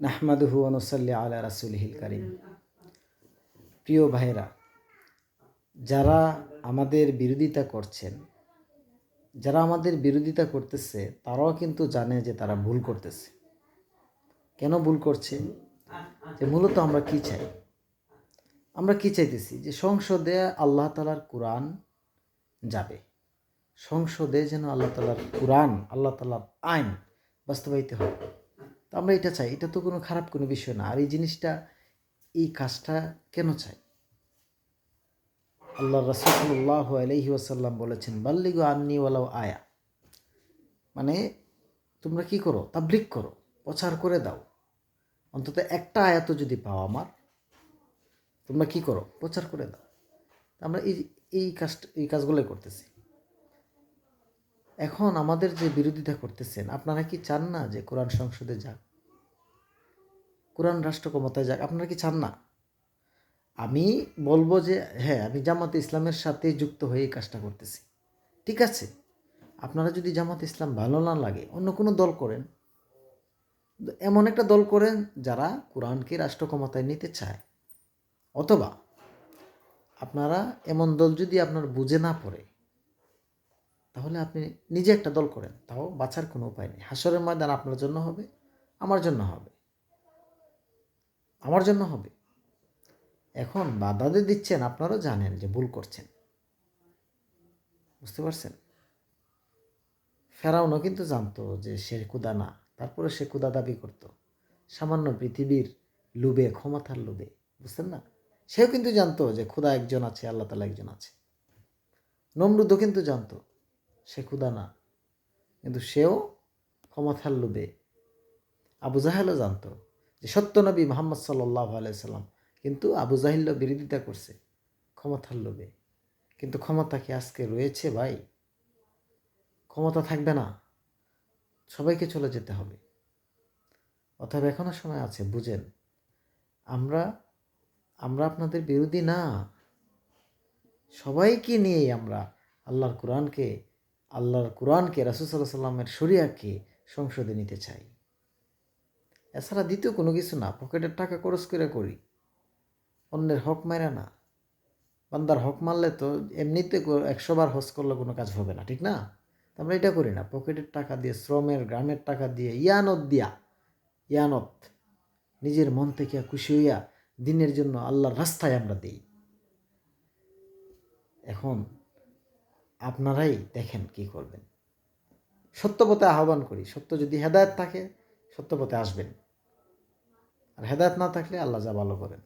নাহমাদুহু অনুসল্লি আলা রাসুলহিল করিম। প্রিয় ভাইরা যারা আমাদের বিরোধিতা করছেন, যারা আমাদের বিরোধিতা করতেছে, তারাও কিন্তু জানে যে তারা ভুল করতেছে। কেন ভুল করছে? যে মূলত আমরা কি চাই? আমরা কি চাইতেছি? যে সংসদে আল্লাহ তালার কোরআন যাবে। সংসদে যেন আল্লাহ তালার কোরআন, আল্লাহ তালার আইন বাস্তবায়িত হয়। আমরা এটা চাই, এটা তো কোনো খারাপ কোনো বিষয় না। আর এই জিনিসটা, এই কাজটা কেন চাই? আল্লাহ রসুল্লাহ আলহি ওয়াসাল্লাম বলেছেন, বাল্লিগো আন্নি ওয়ালাও আয়া। মানে তোমরা কি করো? তাবলিক করো, প্রচার করে দাও। অন্তত একটা আয়াত যদি পাও আমার, তোমরা কি করো? প্রচার করে দাও। আমরা এই এই কাজ এই কাজগুলোই করতেছি। এখন আমাদের যে বিরোধিতা করতেছেন, আপনারা কি চান না যে কোরআন সংসদে যাক? কোরআন রাষ্ট্র ক্ষমতায় যাক, আপনারা কি চান না? আমি বলব যে হ্যাঁ আমি জামাতে ইসলামের সাথে যুক্ত হয়ে এই কাজটা করতেছি। ঠিক আছে? আপনারা যদি জামাত ইসলাম ভালো না লাগে, অন্য কোনো দল করেন। এমন একটা দল করেন যারা কোরআনকে রাষ্ট্র ক্ষমতায় নিতে চায়। অথবা আপনারা এমন দল যদি আপনার বুঝে না পড়ে, তাহলে আপনি নিজে একটা দল করেন। তাও বাঁচার কোনো উপায় নেই। হাসরের ময়দান আপনার জন্য হবে, আমার জন্য হবে। আমার জন্য হবে। এখন বাধাদের দিচ্ছেন, আপনারাও জানেন যে ভুল করছেন। বুঝতে পারছেন? ফেরাউনও কিন্তু জানতো যে সে কুদা না, তারপরে সে কুদা দাবি করত। সামান্য পৃথিবীর লোভে, ক্ষমতার লোভে, বুঝছেন না? সেও কিন্তু জানতো যে ক্ষুদা একজন আছে, আল্লাহ তালা একজন আছে। নমরুদও কিন্তু জানতো সে ক্ষুদা না, কিন্তু সেও ক্ষমতার লোভে। আবু জাহেলও জানতো যে সত্যনবী মোহাম্মদ সাল্লাহ আলাইসাল্লাম কিন্তু আবু জাহিল্য বিরোধিতা করছে ক্ষমতার লোভে। কিন্তু ক্ষমতা কি আজকে রয়েছে ভাই? ক্ষমতা থাকবে না। সবাইকে চলে যেতে হবে। অথবা এখনও সময় আছে, বুঝেন। আমরা আমরা আপনাদের বিরোধী না। সবাইকে নিয়েই আমরা আল্লাহর কোরআনকে আল্লাহর কোরআনকে রাসুসাল্লাহ সাল্লামের শরিয়াকে সংসদে নিতে চাই। এছাড়া দ্বিতীয় কোনো কিছু না, পকেটের টাকা খরচ করে করি। অন্যের হক মারা না। বান্দার হক মারলে তো এমনিতে একশো বার হজ করলে কোনো কাজ হবে না, ঠিক না? আমরা এটা করি না, পকেটের টাকা দিয়ে, শ্রমের, গ্রামের টাকা দিয়ে, ইয়ানত দিয়া, ইয়ানত। নিজের মন থেকে খুশি হইয়া দিনের জন্য আল্লাহর রাস্তায় আমরা দিই। এখন আপনারাই দেখেন কি করবেন। সত্যপথে আহ্বান করি, সত্য যদি হেদায়ত থাকে সত্যপথে আসবেন। আর হেদায়ত না থাকলে আল্লাহ যা ভালো করেন।